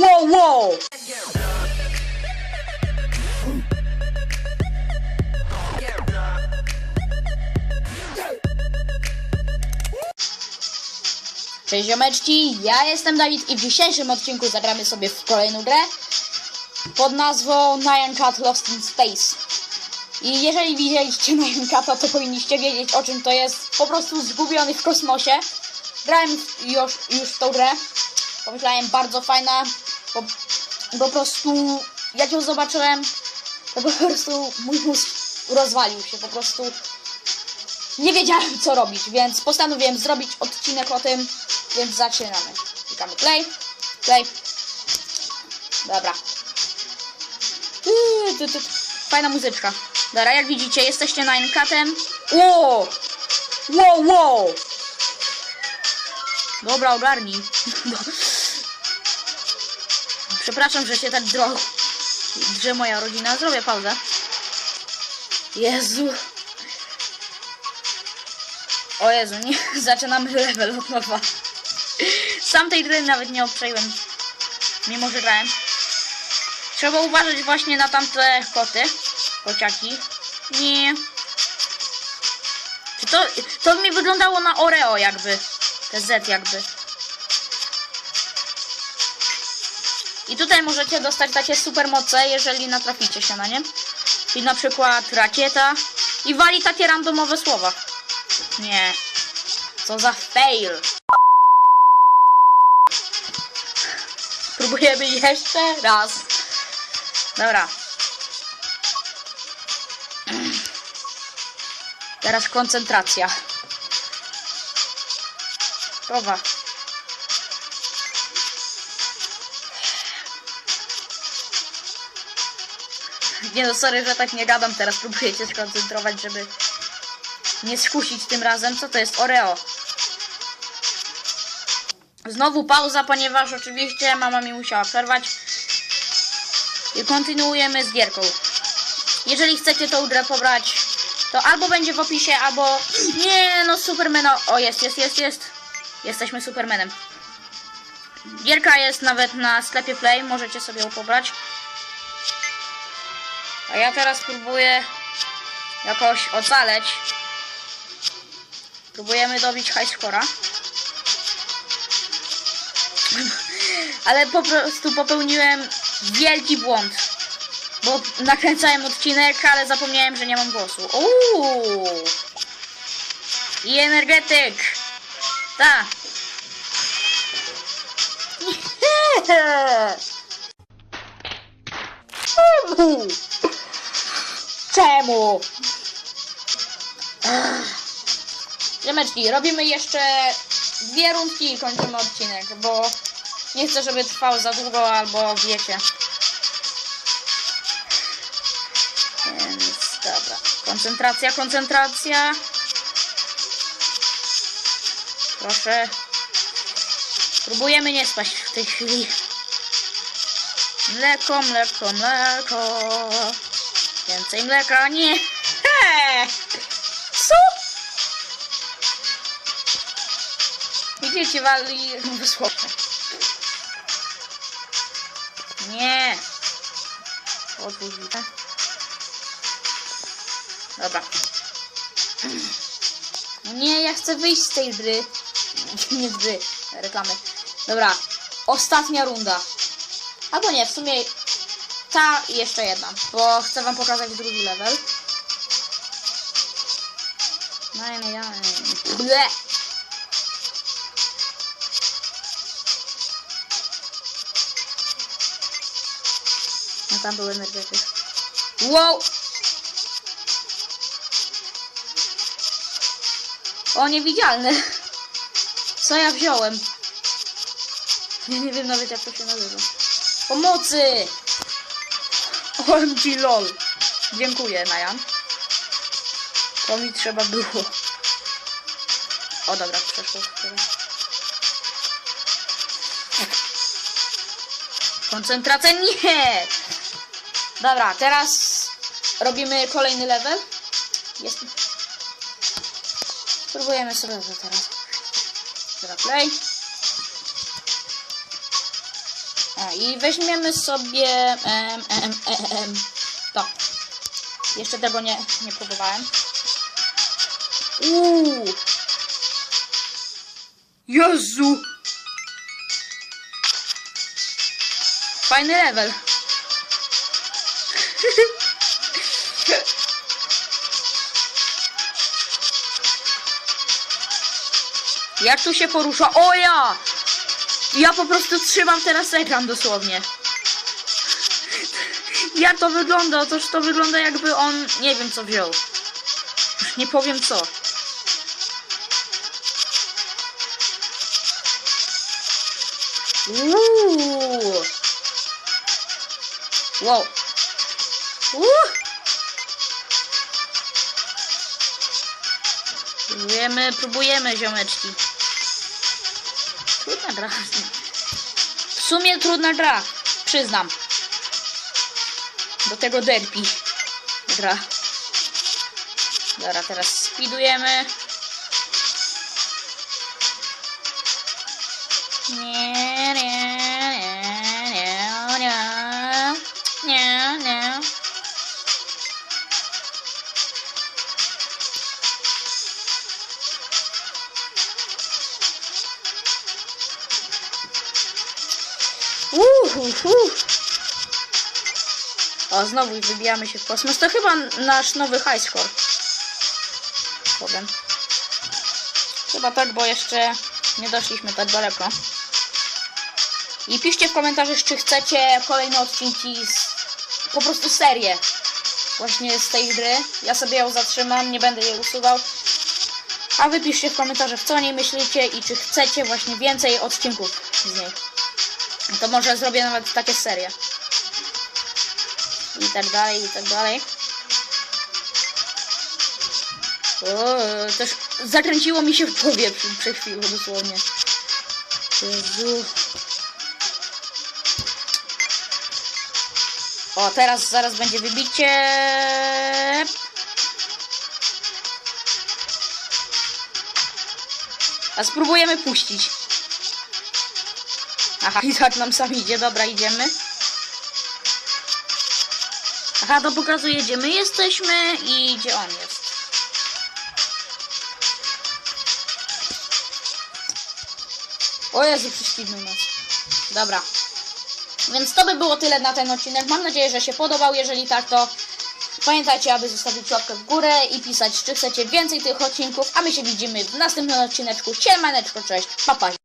Wow, wow! Cześć ziomeczki, ja jestem Dawid i w dzisiejszym odcinku zagramy sobie w kolejną grę pod nazwą Nyan Cat Lost in Space. I jeżeli widzieliście Nyan Cata, to powinniście wiedzieć o czym to jest. Po prostu zgubiony w kosmosie. Grałem już, już w tą grę. Pomyślałem, bardzo fajna. Po, po prostu, jak ją zobaczyłem, to po prostu mój mózg rozwalił się. Po prostu nie wiedziałem co robić, więc postanowiłem zrobić odcinek o tym, więc zaczynamy. Klikamy play, play. Dobra. Yy. Fajna muzyczka. Dobra, jak widzicie, jesteście na Encatem. Wow! Wow, wow! Dobra, ogarnij. Przepraszam, że się tak dro... drze moja rodzina. Zrobię pauzę. Jezu. O Jezu, nie, zaczynamy level od nowa. Sam tej gry nawet nie obczaiłem, mimo że grałem. Trzeba uważać właśnie na tamte koty, kociaki. Nie. Czy to, to mi wyglądało na Oreo jakby, te Z jakby. I tutaj możecie dostać takie super moce, jeżeli natraficie się na nie. Czyli na przykład rakieta i wali takie randomowe słowa. Nie. Co za fail. Próbujemy jeszcze raz. Dobra. Teraz koncentracja. Krowa. Nie no, sorry, że tak nie gadam teraz. Próbuję się skoncentrować, żeby nie skusić tym razem. Co to jest? Oreo. Znowu pauza, ponieważ oczywiście mama mi musiała przerwać. I kontynuujemy z gierką. Jeżeli chcecie tą grę pobrać, to albo będzie w opisie, albo... Nie, no Supermana... O, jest, jest, jest, jest. Jesteśmy Supermanem. Gierka jest nawet na sklepie Play, możecie sobie ją pobrać. A ja teraz próbuję jakoś ocaleć. Próbujemy dobić high scora. Ale po prostu popełniłem wielki błąd. Bo nakręcałem odcinek, ale zapomniałem, że nie mam głosu. Uuu! I energetyk! Ta! Czemu? Ziemeczki, robimy jeszcze dwie rundki i kończymy odcinek, bo nie chcę, żeby trwał za długo, albo wiecie. Więc dobra. Koncentracja, koncentracja. Proszę. Próbujemy nie spać w tej chwili. Mleko, mleko, mleko. Więcej mleka, nie. He! Co? Widzicie, wali dosłownie. Nie. Otwórz drzwi, tak? Dobra. Nie, ja chcę wyjść z tej gry. Nie z gry, reklamy. Dobra, ostatnia runda. Albo nie, w sumie ta i jeszcze jedna, bo chcę wam pokazać drugi level. No i no Ble! No tam był energetyk. Wow! O, niewidzialny. Co ja wziąłem? Nie wiem nawet jak to się nazywa. Pomocy! OMG LOL. Dziękuję, Najan. To mi trzeba było. O, dobra, przeszło. Koncentracja nie! Dobra, teraz robimy kolejny level. Jest. Spróbujemy sobie to teraz. Dobra, play. I weźmiemy sobie em, em, em, to. Jeszcze tego nie, nie próbowałem. Uuu. Jezu! Fajny level. Jak tu się porusza? O ja! Ja po prostu trzymam teraz ekran dosłownie. Jak to wygląda? Otóż to wygląda jakby on nie wiem co wziął. Nie powiem co. Uuu. Wow. Uuu. Próbujemy, próbujemy ziomeczki. Trudna gra. W sumie trudna gra. Przyznam. Do tego derpi. Gra. Dobra, teraz speedujemy. Nie, nie, nie, nie, nie, nie, nie. O, znowu wybijamy się w kosmos. To chyba nasz nowy high score. Powiem. Chyba tak, bo jeszcze nie doszliśmy tak daleko. I piszcie w komentarzach, czy chcecie kolejne odcinki z... Po prostu serię. Właśnie z tej gry. Ja sobie ją zatrzymam, nie będę jej usuwał. A wy piszcie w komentarzach, co o niej myślicie i czy chcecie właśnie więcej odcinków z niej. To może zrobię nawet takie serie. I tak dalej, i tak dalej. O, też zakręciło mi się w głowie przy, przy chwilą dosłownie. Jezu. O, teraz zaraz będzie wybicie. A spróbujemy puścić. Aha, i tak nam sam idzie, dobra, idziemy. Aha, to pokazuje, gdzie my jesteśmy i gdzie on jest. O Jezu, prześliznął nas. Dobra. Więc to by było tyle na ten odcinek. Mam nadzieję, że się podobał. Jeżeli tak, to pamiętajcie, aby zostawić łapkę w górę i pisać, czy chcecie więcej tych odcinków. A my się widzimy w następnym odcineczku. Siemaneczko, cześć, pa.